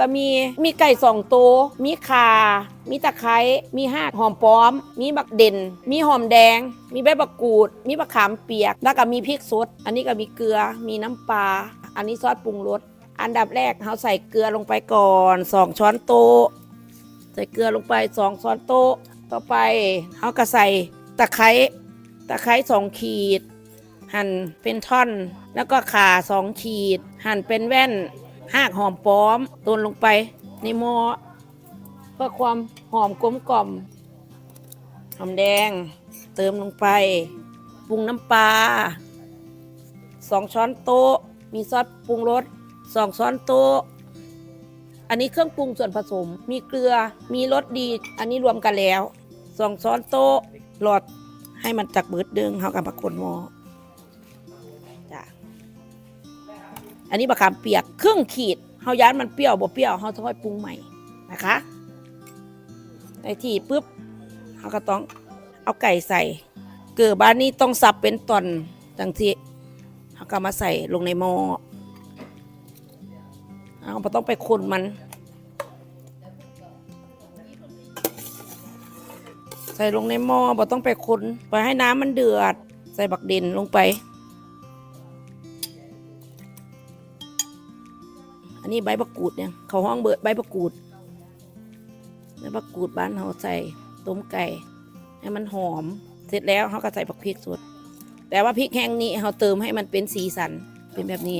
ก็มีมีไก่สองตัวมีขา มีตะไคร้ มีหากหอมป้อม มีบักเด่น มีหอมแดง มีใบบักกูด มีบักขามเปียก แล้วก็มีพริกสด อันนี้ก็มีเกลือ มีน้ำปลา อันนี้ซอสปรุงรส อันดับแรกเราใส่เกลือลงไปก่อนสองช้อนโต๊ะ ใส่เกลือลงไปสองช้อนโต๊ะ ต่อไปเราก็ใส่ตะไคร้ ตะไคร้สองขีด หั่นเป็นท่อน แล้วก็ข่าสองขีด หั่นเป็นแว่น หากหอมป้อมตุนลงไปในหม้อเพื่อความหอมกลมกล่อมหอมแดง เติมลงไปปรุงน้ำปลาสองช้อนโต๊ะ มีซอสปรุงรสสองช้อนโต๊ะ อันนี้เครื่องปรุงส่วนผสม มีเกลือ มีรสดี อันนี้รวมกันแล้วสองช้อนโต๊ะหลอดให้มันจักเบิดดึงเขากับมาคนหม้อ อันนี้บะขามเปียกครึ่งขีดเฮาย้านมันเปรี้ยวบ่เปรี้ยวเฮาต้องค่อยปรุงใหม่นะคะในที่ปุ๊บเฮาก็ต้องเอาไก่ใส่ เกลือบ้านนี้ต้องสับเป็นตอนจังที่เฮาก็มาใส่ลงในหม้อเฮาบ่ต้องไปคนมัน ใส่ลงในหม้อบ่ต้องไปคนไปให้น้ำมันเดือด ใส่บักเด่นลงไป นี้ใบมะกูดเนี่ยเขาห้องเบิดใบมะกูดใบมะกูดบ้านเขาใส่ต้มไก่ให้มันหอม เสร็จแล้วเขาก็ใส่ผักพริกสดแต่ว่าพริกแห้งนี้เขาเติมให้มันเป็นสีสันเป็นแบบนี้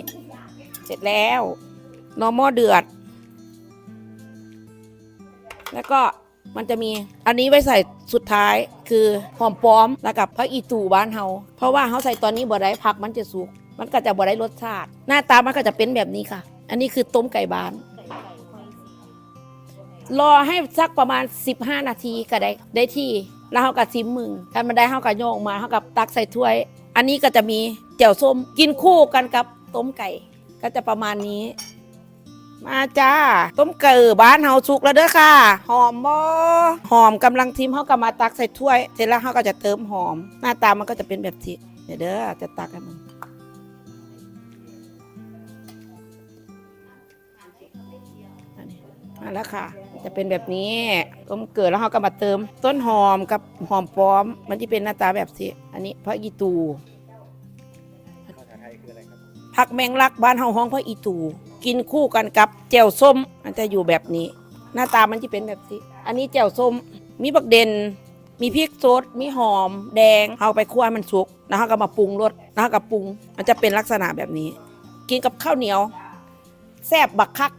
เสร็จแล้วนอหม้อเดือด แล้วก็มันจะมีอันนี้ไว้ใส่สุดท้ายคือหอมป้อมแล้วกับผักอีตูบ้านเฮาเพราะว่าเขาใส่ตอนนี้บ่ได้ผักมันจะสุก มันก็จะบ่ได้รสชาติ หน้าตามันก็จะเป็นแบบนี้ค่ะ อันนี้คือต้มไก่บ้าน รอให้สักประมาณ 15 นาทีก็ได้ได้ที่ แล้วเขากับซิมมึงถ้ามันได้เขากับโยกมาเขากับตักใส่ถ้วย อันนี้ก็จะมีแจ่วส้มกินคู่กันกับต้มไก่ ก็จะประมาณนี้ มาจ้า ต้มเก่อบ้านเฮาสุกแล้วเด้อค่ะ หอมบ่หอมกำลังทิมเขาก็มาตักใส่ถ้วย เสร็จแล้วเขาก็จะเติมหอม หน้าตามันก็จะเป็นแบบที่เดี๋ยวเด้อจะตักให้มัน นี้มาแล้วค่ะ จะเป็นแบบนี้ต้มเกลือแล้วเราก็มาเติม ต้นหอมกับหอมป้อม มันที่เป็นหน้าตาแบบนี้อันนี้พระอีตูภาษาไทยคืออะไรครับผักแมงลักบ้านเฮาห้องพระอีตู กินคู่กันกับแจ่วส้ม มันจะอยู่แบบนี้ หน้าตามันจะเป็นแบบนี้อันนี้แจ่วส้มมีบักเด่นมีพริกสดมีหอม แดงเอาไปคั่วให้มันสุกแล้วเราก็มาปรุงรสแล้วเราก็ปรุง มันจะเป็นลักษณะแบบนี้ กินกับข้าวเหนียว แซ่บบักคัก